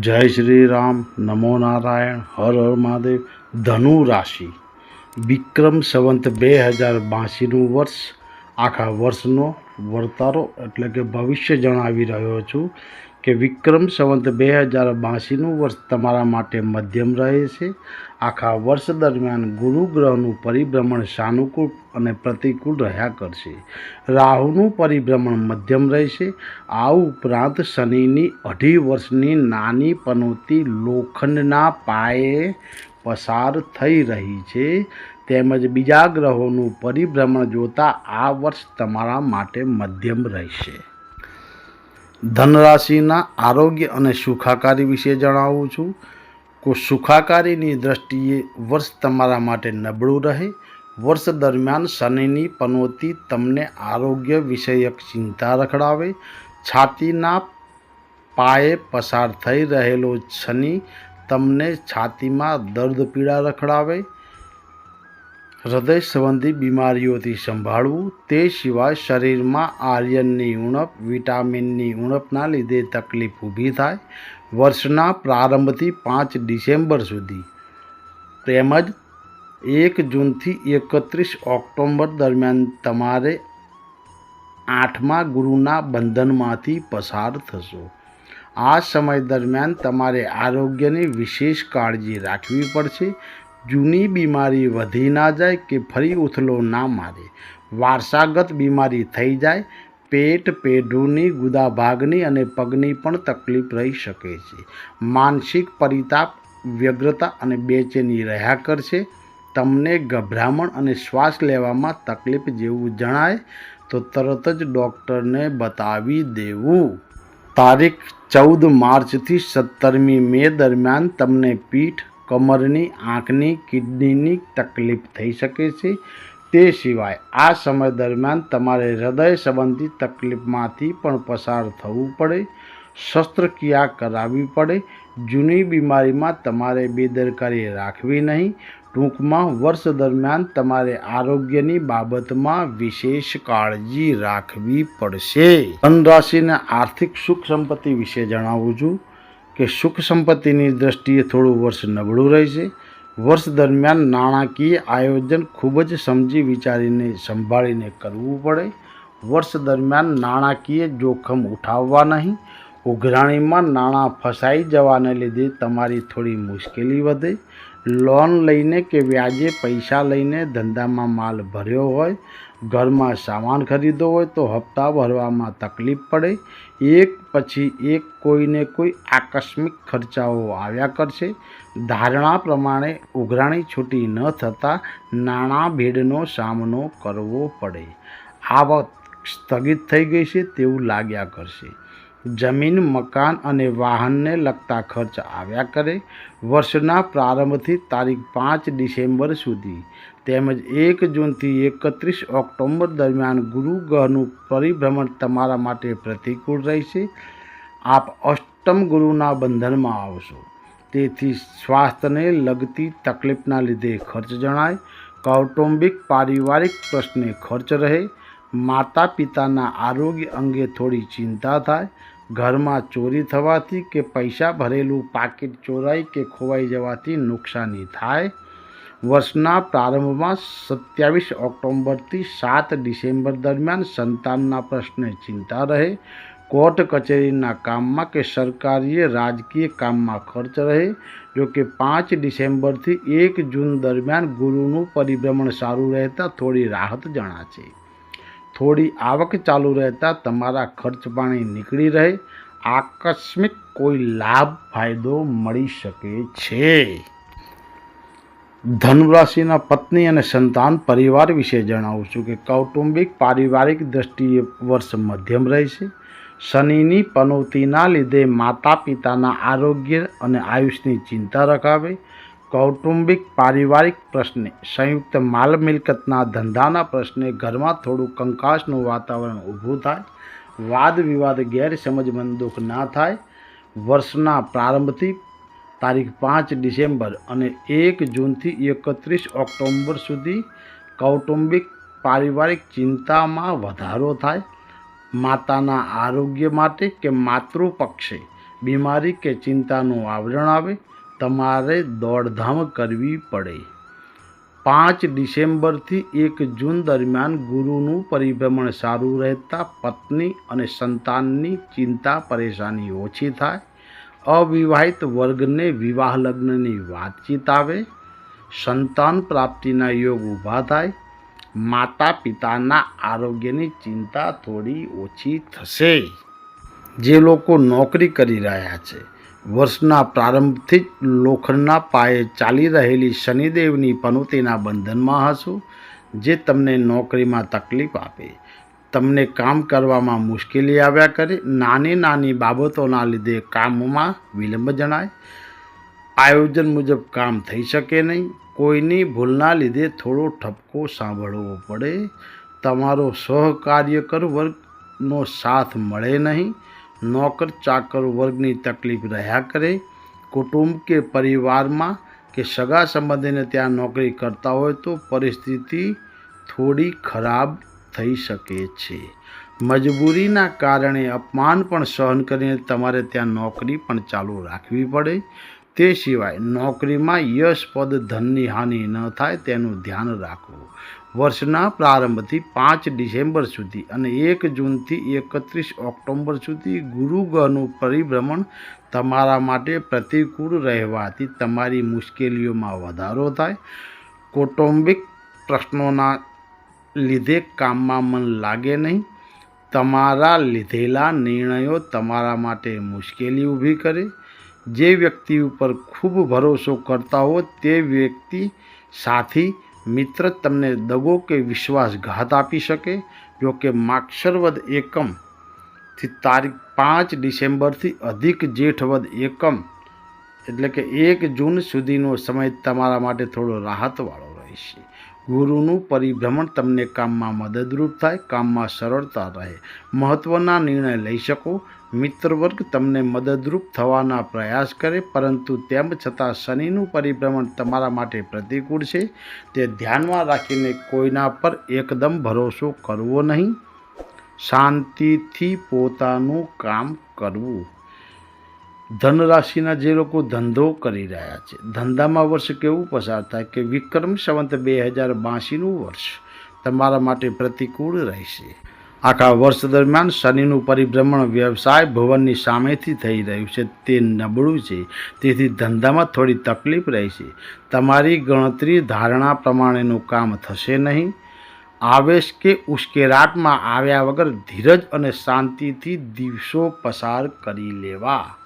જય શ્રી રામ, નમો નારાયણ, હર હર મહાદેવ. ધનુ રાશિ. વિક્રમ સંવંત બે હજાર બાંસીનું વર્ષ. આખા વર્ષનો વર્તારો એટલે કે ભવિષ્ય જણાવી રહ્યો છું. કે વિક્રમ સંવંત બે હજાર બાસીનું વર્ષ તમારા માટે મધ્યમ રહે છે. આખા વર્ષ દરમિયાન ગુરુ ગ્રહનું પરિભ્રમણ સાનુકૂળ અને પ્રતિકૂળ રહ્યા કરશે. રાહુનું પરિભ્રમણ મધ્યમ રહેશે. આ ઉપરાંત શનિની અઢી વર્ષની નાની પનોતી લોખંડના પાયે પસાર થઈ રહી છે. તેમજ બીજા ગ્રહોનું પરિભ્રમણ જોતાં આ વર્ષ તમારા માટે મધ્યમ રહેશે. ધનરાશિના આરોગ્ય અને સુખાકારી વિશે જણાવું છું. કો સુખાકારીની દ્રષ્ટિએ વર્ષ તમારા માટે નબળું રહે. વર્ષ દરમિયાન શનિની પનોતી તમને આરોગ્ય વિષયક ચિંતા રખડાવે. છાતીના પાયે પસાર થઈ રહેલો શનિ તમને છાતીમાં દર્દ પીડા રખડાવે. હૃદય સંબંધી બીમારીઓથી સંભાળવું, તે સિવાય શરીરમાં આયર્નની ઉણપ, વિટામિનની ઉણપના લીધે તકલીફ ઊભી થાય વર્ષના પ્રારંભથી પાંચ ડિસેમ્બર સુધી. તેમજ એક જૂનથી એકત્રીસ ઓક્ટોબર દરમિયાન તમારે આઠમા ગુરુના બંધનમાંથી પસાર થશો. આ સમય દરમિયાન તમારે આરોગ્યની વિશેષ કાળજી રાખવી પડશે. જૂની બીમારી વધી ના જાય કે ફરી ઉથલો ના મારે? વારસાગત બીમારી થઈ જાય, પેટ પેઢુની, ગુદાભાગની અને પગની પણ તકલીફ રહી શકે છે. માનસિક પરિતાપ, વ્યગ્રતા અને બેચેની રહ્યા કરશે. તમને ગભરામણ અને શ્વાસ લેવામાં તકલીફ જેવું જણાય, તો તરત જ ડૉક્ટરને બતાવી દેવું. તારીખ ચૌદ માર્ચથી સત્તરમી મે દરમિયાન તમને પીઠ કમરની આંખની કિડનીની તકલીફ થઈ શકે છે. તે સિવાય આ સમય દરમિયાન તમારે હૃદય સંબંધી તકલીફમાંથી પણ પસાર થવું પડે. શસ્ત્રક્રિયા કરાવવી પડે. જૂની બીમારીમાં તમારે બેદરકારી રાખવી નહીં. ટૂંકમાં વર્ષ દરમિયાન તમારે આરોગ્યની બાબતમાં વિશેષ કાળજી રાખવી પડશે. ધનરાશિના આર્થિક સુખ સંપત્તિ વિશે જણાવું છું. કે સુખ સંપત્તિની દ્રષ્ટિએ થોડું વર્ષ નબળું રહેશે. વર્ષ દરમિયાન નાણાકીય આયોજન ખૂબ જ સમજી વિચારીને સંભાળીને કરવું પડે. વર્ષ દરમિયાન નાણાકીય જોખમ ઉઠાવવા નહીં. ઉઘરાણીમાં નાણાં ફસાઈ જવાને લીધે તમારી થોડી મુશ્કેલી વધે. લોન લઈને કે વ્યાજે પૈસા લઈને ધંધામાં માલ ભર્યો હોય ઘરમાં સામાન ખરીદો હોય તો હપ્તા ભરવામાં તકલીફ પડે. એક પછી એક કોઈને કોઈ આકસ્મિક ખર્ચાઓ આવ્યા કરશે. ધારણા પ્રમાણે ઉઘરાણી છૂટી ન થતાં નાણાં ભેડનો સામનો કરવો પડે. આવક સ્થગિત થઈ ગઈ છે તેવું લાગ્યા કરશે. જમીન, મકાન અને વાહનને લગતા ખર્ચ આવ્યા કરે. વર્ષના પ્રારંભથી તારીખ પાંચ ડિસેમ્બર સુધી તેમજ એક જૂનથી એકત્રીસ ઓક્ટોબર દરમિયાન ગુરુ ગ્રહનું પરિભ્રમણ તમારા માટે પ્રતિકૂળ રહેશે. આપ અષ્ટમ ગુરુના બંધનમાં આવશો. તેથી સ્વાસ્થ્યને લગતી તકલીફના લીધે ખર્ચ જણાય, કૌટુંબિક પારિવારિક પ્રશ્ને ખર્ચ રહે માતા પિતાના આરોગ્ય અંગે થોડી ચિંતા થાય, ઘરમાં ચોરી થવાથી કે પૈસા ભરેલું પાકીટ ચોરાઈ કે ખોવાઈ જવાથી નુકસાની થાય વર્ષના પ્રારંભમાં સત્યાવીસ ઓક્ટોબરથી સાત ડિસેમ્બર દરમિયાન સંતાનના પ્રશ્ને ચિંતા રહે, કોર્ટ કચેરીના કામમાં કે સરકારીય રાજકીય કામમાં ખર્ચ રહે, જો કે પાંચ ડિસેમ્બરથી એક જૂન દરમિયાન ગુરુનું પરિભ્રમણ સારું રહેતા થોડી રાહત જણાશે. થોડી આવક ચાલુ રહેતા તમારા ખર્ચ પાણી નીકળી રહે, આકસ્મિક કોઈ લાભ ફાયદો મળી શકે છે. ધનરાશિના પત્ની અને સંતાન પરિવાર વિશે જણાવું છું કે કૌટુંબિક, પારિવારિક દ્રષ્ટિએ વર્ષ મધ્યમ રહેશે. શનિની પનોતીના લીધે માતા પિતાના આરોગ્ય અને આયુષની ચિંતા રખાવે. કૌટુંબિક, પારિવારિક પ્રશ્ને, સંયુક્ત માલ મિલકતના ધંધાના પ્રશ્ને, ઘરમાં થોડું કંકાશનું વાતાવરણ ઊભું થાય. વાદ વિવાદ ગેરસમજ મનદુખ ના થાય. વર્ષના પ્રારંભથી તારીખ પાંચ ડિસેમ્બર અને એક જૂનથી એકત્રીસ ઓક્ટોબર સુધી કૌટુંબિક પારિવારિક ચિંતામાં વધારો થાય, માતાના આરોગ્ય માટે કે માતૃપક્ષે બીમારી કે ચિંતાનું આવરણ આવે, તમારે દોડધામ કરવી પડે. પાંચ ડિસેમ્બરથી એક જૂન દરમિયાન ગુરુનું પરિભ્રમણ સારું રહેતા પત્ની અને સંતાનની ચિંતા પરેશાની ઓછી થાય અવિવાહિત વર્ગને વિવાહ લગ્નની વાતચીત આવે, સંતાન પ્રાપ્તિના યોગ ઊભા થાય માતા પિતાના આરોગ્યની ચિંતા થોડી ઓછી થશે. જે લોકો નોકરી કરી રહ્યા છે, વર્ષના પ્રારંભથી જ લોખંડના પાયે ચાલી રહેલી શનિદેવની પનોતીના બંધનમાં હશો, જે તમને નોકરીમાં તકલીફ આપે. તમને કામ કરવામાં મુશ્કેલી આવ્યા કરે, નાની નાની બાબતોના લીધે કામમાં વિલંબ જણાય. આયોજન મુજબ કામ થઈ શકે નહીં. કોઈની ભૂલના લીધે થોડો ઠપકો સાંભળવો પડે. તમારો સહકાર્યકર વર્ગનો સાથ મળે નહીં. નોકર ચાકર વર્ગની તકલીફ રહ્યા કરે. કુટુંબ કે પરિવારમાં કે સગા સંબંધીને ત્યાં નોકરી કરતા હોય તો પરિસ્થિતિ થોડી ખરાબ થઈ શકે છે. મજબૂરીના કારણે અપમાન પણ સહન કરીને તમારે ત્યાં નોકરી પણ ચાલુ રાખવી પડે. તે સિવાય નોકરીમાં યશ પદ ધનની હાનિ ન થાય તેનું ધ્યાન રાખવું. વર્ષના પ્રારંભથી પાંચ ડિસેમ્બર સુધી અને એક જૂનથી એકત્રીસ ઓક્ટોબર સુધી ગુરુ ગ્રહનું પરિભ્રમણ તમારા માટે પ્રતિકૂળ રહેવાથી તમારી મુશ્કેલીઓમાં વધારો થાય. કૌટુંબિક પ્રશ્નોના લીધે કામમાં મન લાગે નહીં. તમારા લીધેલા નિર્ણયો તમારા માટે મુશ્કેલી ઊભી કરે. જે વ્યક્તિ ઉપર ખૂબ ભરોસો કરતા હો તે વ્યક્તિ સાથી, મિત્ર તમને દગો કે વિશ્વાસઘાત આપી શકે. જો કે માક્ષરવદ એકમથી તારીખ પાંચ ડિસેમ્બરથી અધિક જેઠવદ એકમ એટલે કે એક જૂન સુધીનો સમય તમારા માટે થોડો રાહતવાળો રહેશે. ગુરુનું પરિભ્રમણ તમને કામમાં મદદરૂપ થાય, કામમાં સરળતા રહે. મહત્ત્વના નિર્ણય લઈ શકો. મિત્ર વર્ગ તમને મદદરૂપ થવાના પ્રયાસ કરે, પરંતુ તેમ છતાં શનિનું પરિભ્રમણ તમારા માટે પ્રતિકૂળ છે. તે ધ્યાનમાં રાખીને કોઈના પર એકદમ ભરોસો કરવો નહીં. શાંતિથી પોતાનું કામ કરવું. ધનરાશિના જે લોકો ધંધો કરી રહ્યા છે, ધંધામાં વર્ષ કેવું પસાર થાય કે વિક્રમ સંવંત બે હજાર બાંશીનું વર્ષ તમારા માટે પ્રતિકૂળ રહેશે. આખા વર્ષ દરમિયાન શનિનું પરિભ્રમણ વ્યવસાય ભવનની સામેથી થઈ રહ્યું છે, તે નબળું છે, તેથી ધંધામાં થોડી તકલીફ રહેશે. તમારી ગણતરી ધારણા પ્રમાણેનું કામ થશે નહીં. આવેશ કે ઉશ્કેરાટમાં આવ્યા વગર ધીરજ અને શાંતિથી દિવસો પસાર કરી લેવા.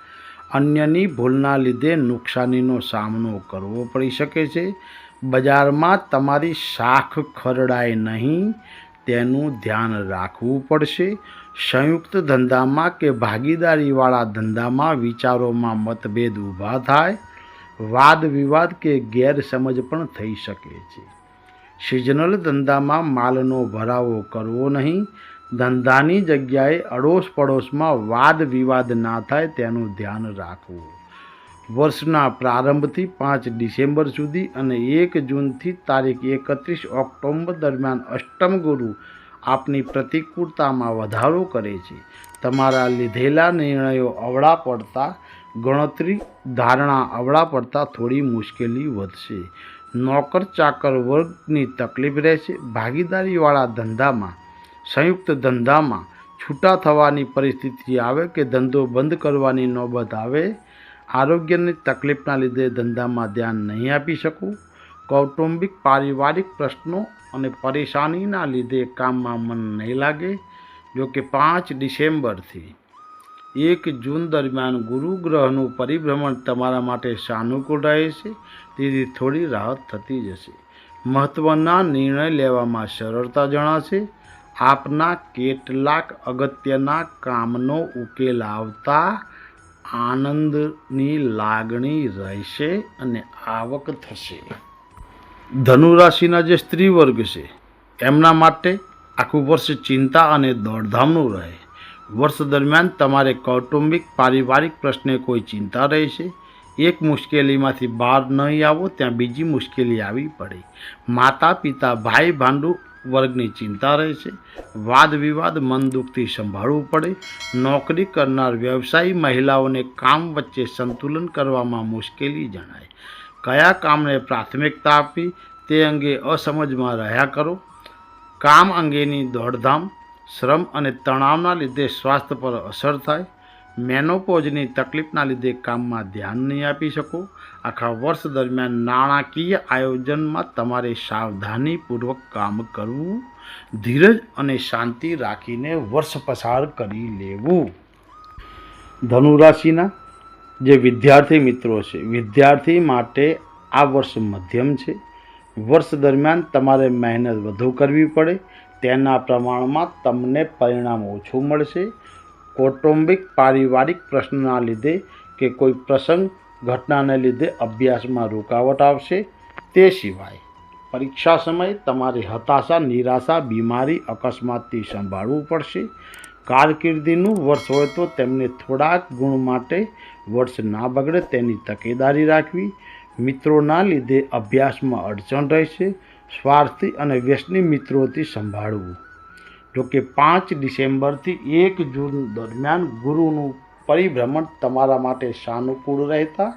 અન્યની ભૂલના લીધે નુકસાનીનો સામનો કરવો પડી શકે છે. બજારમાં તમારી શાખ ખરડાય નહીં, તેનું ધ્યાન રાખવું પડશે. સંયુક્ત ધંધામાં કે ભાગીદારીવાળા ધંધામાં વિચારોમાં મતભેદ ઊભા થાય. વાદ વિવાદ કે ગેરસમજ પણ થઈ શકે છે. સિઝનલ ધંધામાં માલનો ભરાવો કરવો નહીં. ધંધાની જગ્યાએ અડોશ પડોશમાં વાદ વિવાદ ના થાય તેનું ધ્યાન રાખવું. વર્ષના પ્રારંભથી પાંચ ડિસેમ્બર સુધી અને એક જૂનથી તારીખ એકત્રીસ ઓક્ટોબર દરમિયાન અષ્ટમ ગુરુ આપની પ્રતિકૂળતામાં વધારો કરે છે. તમારા લીધેલા નિર્ણયો અવળા પડતા, ગણતરી ધારણા અવળા પડતા થોડી મુશ્કેલી વધશે. નોકર ચાકર વર્ગની તકલીફ રહેશે. ભાગીદારીવાળા ધંધામાં સંયુક્ત ધંધામાં છૂટા થવાની પરિસ્થિતિ આવે કે ધંધો બંધ કરવાની નોબત આવે, આરોગ્યની તકલીફના લીધે ધંધામાં ધ્યાન નહીં આપી શકું, કૌટુંબિક, પારિવારિક પ્રશ્નો અને પરેશાનીના લીધે કામમાં મન નહીં લાગે, જો કે પાંચ ડિસેમ્બરથી એક જૂન દરમિયાન ગુરુ ગ્રહનું પરિભ્રમણ તમારા માટે સાનુકૂળ રહેશે તેથી થોડી રાહત થતી જશે. મહત્ત્વના નિર્ણય લેવામાં સરળતા જણાશે. આપના કેટલાક અગત્યના કામનો ઉકેલ આવતા આનંદની લાગણી રહેશે અને આવક થશે. ધનુ રાશિના જે સ્ત્રી વર્ગ છે, એમના માટે આખું વર્ષ ચિંતા અને દોડધામનું રહે. વર્ષ દરમિયાન તમારે કૌટુંબિક, પારિવારિક પ્રશ્ને કોઈ ચિંતા રહેશે. એક મુશ્કેલીમાંથી બહાર નહીં આવો, ત્યાં બીજી મુશ્કેલી આવી પડે. માતા, પિતા, ભાઈ, ભાંડુ વર્ગની ચિંતા રહે છે. વાદ વિવાદ મન દુઃખથી સંભાળવું પડે. નોકરી કરનાર વ્યવસાયી મહિલાઓને કામ વચ્ચે સંતુલન કરવામાં મુશ્કેલી જણાય. કયા કામને પ્રાથમિકતા આપવી તે અંગે અસમજમાં રહ્યા કરો. કામ અંગેની દોડધામ, શ્રમ અને તણાવના લીધે સ્વાસ્થ્ય પર અસર થાય. મેનોપોઝની તકલીફના લીધે કામમાં ધ્યાન નહીં આપી શકો. આખા વર્ષ દરમિયાન નાણાકીય આયોજનમાં તમારે સાવધાનીપૂર્વક કામ કરવું, ધીરજ અને શાંતિ રાખીને વર્ષ પસાર કરી લેવું. ધનુરાશિના જે વિદ્યાર્થી મિત્રો છે, વિદ્યાર્થી માટે આ વર્ષ મધ્યમ છે. વર્ષ દરમિયાન તમારે મહેનત વધુ કરવી પડે. તેના પ્રમાણમાં તમને પરિણામ ઓછું મળશે. કૌટુંબિક પારિવારિક પ્રશ્નના લીધે કે કોઈ પ્રસંગ ઘટનાને લીધે અભ્યાસમાં રૂકાવટ આવશે, તે સિવાય પરીક્ષા સમયે તમારી હતાશા, નિરાશા, બીમારી, અકસ્માતથી સંભાળવું પડશે. કારકિર્દીનું વર્ષ હોય તો તેમને થોડાક ગુણ માટે વર્ષ ના બગડે તેની તકેદારી રાખવી. મિત્રોના લીધે અભ્યાસમાં અડચણ રહેશે. સ્વાર્થી અને વ્યસની મિત્રોથી સંભાળવું. જોકે પાંચ ડિસેમ્બરથી એક જૂન દરમિયાન ગુરુનું પરિભ્રમણ તમારા માટે સાનુકૂળ રહેતા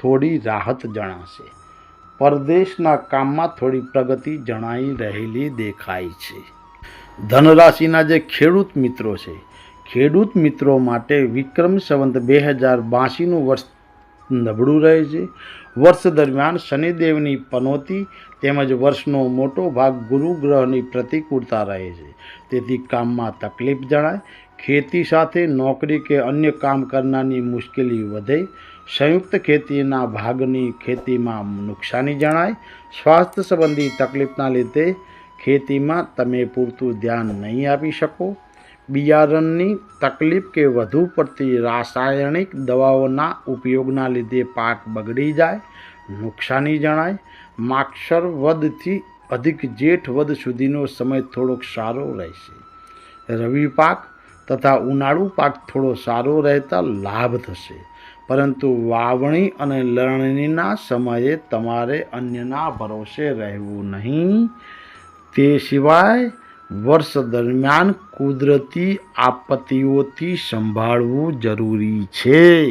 થોડી રાહત જણાશે. પરદેશના કામમાં થોડી પ્રગતિ જણાઈ રહેલી દેખાય છે. ધનરાશિના જે ખેડૂત મિત્રો છે, ખેડૂત મિત્રો માટે વિક્રમ સંવંત બે હજાર બાસીનું વર્ષ નબળું રહે છે. વર્ષ દરમિયાન શનિદેવની પનોતી તેમજ વર્ષનો મોટો ભાગ ગુરુ ગ્રહની પ્રતિકૂળતા રહે છે. તેથી કામમાં તકલીફ જણાય, ખેતી સાથે નોકરી કે અન્ય કામ કરનારની મુશ્કેલી વધે, સંયુક્ત ખેતીના ભાગની ખેતીમાં નુકસાની જણાય, સ્વાસ્થ્ય સંબંધી તકલીફના લીધે ખેતીમાં તમે પૂરતું ધ્યાન નહીં આપી શકો. બિયારણની તકલીફ કે વધુ પડતી રાસાયણિક દવાઓના ઉપયોગના લીધે પાક બગડી જાય, નુકસાની જણાય, માક્ષર વધથી અધિક જેઠ વધ સુધીનો સમય થોડોક સારો રહેશે. રવિ પાક તથા ઉનાળુ પાક થોડો સારો રહેતા લાભ થશે, પરંતુ વાવણી અને લણણીના સમયે તમારે અન્યના ભરોસે રહેવું નહીં. તે સિવાય વર્ષ દરમિયાન કુદરતી આપત્તિઓથી સંભાળવું જરૂરી છે.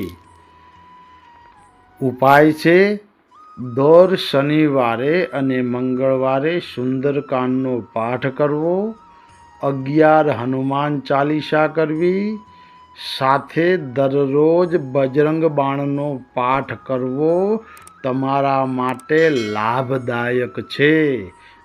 ઉપાય છે, દર શનિવારે અને મંગળવારે સુંદરકાંડનો પાઠ કરવો, અગિયાર હનુમાન ચાલીસા કરવી, સાથે દરરોજ બજરંગ બાણનો પાઠ કરવો તમારા માટે લાભદાયક છે.